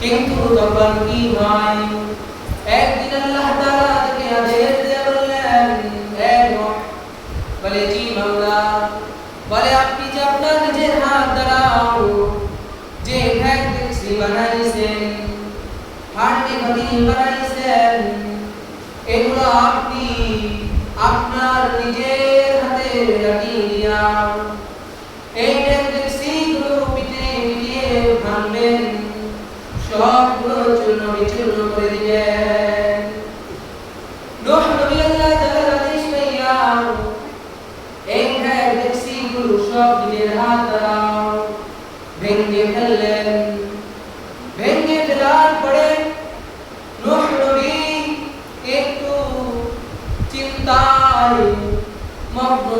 কিন্তু তখন কি হয় একদিন আল্লাহ তাআলা তাকে আদেশ দিয়ে বললেন এ নূহ বলে জি মাওলা বলে আপনি যে আপনার নিজের হাত দ্বারাও যে ভ্যাগ ট্যাক্সি বানাইছেন হান্ডি ভাটি বানাইছেন এগুলো আপনি আপনার নিজের হাতে লাগিয়ে দিয়া এই বিচূর্ণ করে দিবেন নূহ নবী আল্লাহ তাআলার আদেশ পাইয়া এই ট্যাক্সিগুলো সব নিজের হাত দ্বারা ভেঙে ফেললেন ভেঙে ফেলার পরে নূহ নবী একটু চিন্তায় মগ্ন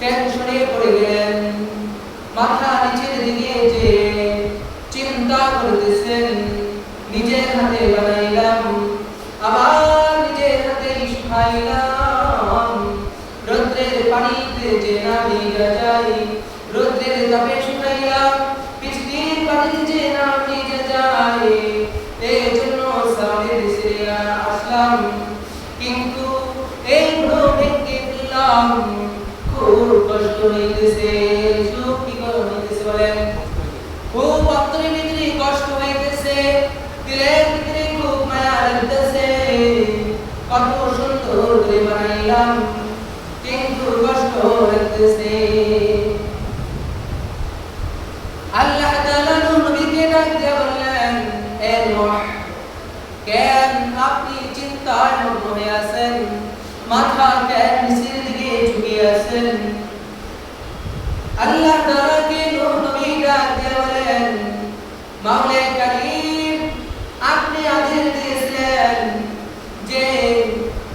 টেনশনে পড়ে গেলেন মাথা নিচের দিকে যে চিন্তা করতেছেন বানাইলাম আবার নিজের যে না ভিজা এই জন্য সামনে কিন্তু এই ভ্রম ভেঙে খুব কষ্ট হইতেছে সুখ কি করে হইতেছে বলেন খুব অন্তরে ভিতরে কষ্ট হইতেছে দিলের ভিতরে খুব মায়া লাগতেছে কত সুন্দর করে বানাইলাম কিন্তু কষ্ট লাগতেছে আল্লাহ তাআলা নবীকে ডাক বললেন, এ নূহ কেন আপনি চিন্তায় মগ্ন হয়ে আছেন? মাথা কেন নিচের দিকে ঝুঁকিয়ে আছেন? আল্লাহ তাআলাকে নূহ নবী ডাক দিয়ে বলেন মাওলা কারীম আপনি আদেশ দিয়েছিলেন যে এই পুরো ট্যাক্সি দ্বারা বানাইতে মাটি দ্বারা বানাইলাম আবার রোদ্রের তাপে শুকাইলাম বসার পানিতে বৃষ্টিতে যে না ভিজা যায় এই জন্য আবার সাউনির নিচে নিয়ে রাখলাম কিন্তু আপনি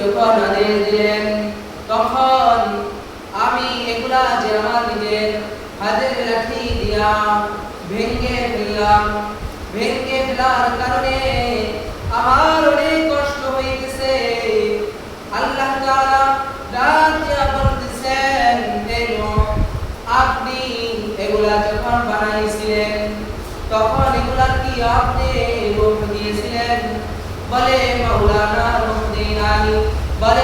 যখন আদেশ দিলেন তখন আমি এগুলা যে আমার নিজের হাতের লাঠি দিয়া ভেঙে ফেললাম ভেঙে ফেলার কারণে আমার অনেক কষ্ট হয়ে গেছে আল্লাহ তাআলা ডাক দিয়া বলতেছেন এলো আপনি এগুলা যখন বানাইছিলেন তখন এগুলা কি আপনি রূপ দিয়েছিলেন বলে মাওলানা রহমদিনানি বলে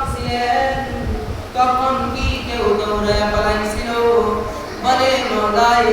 ছিল বলে লোলাই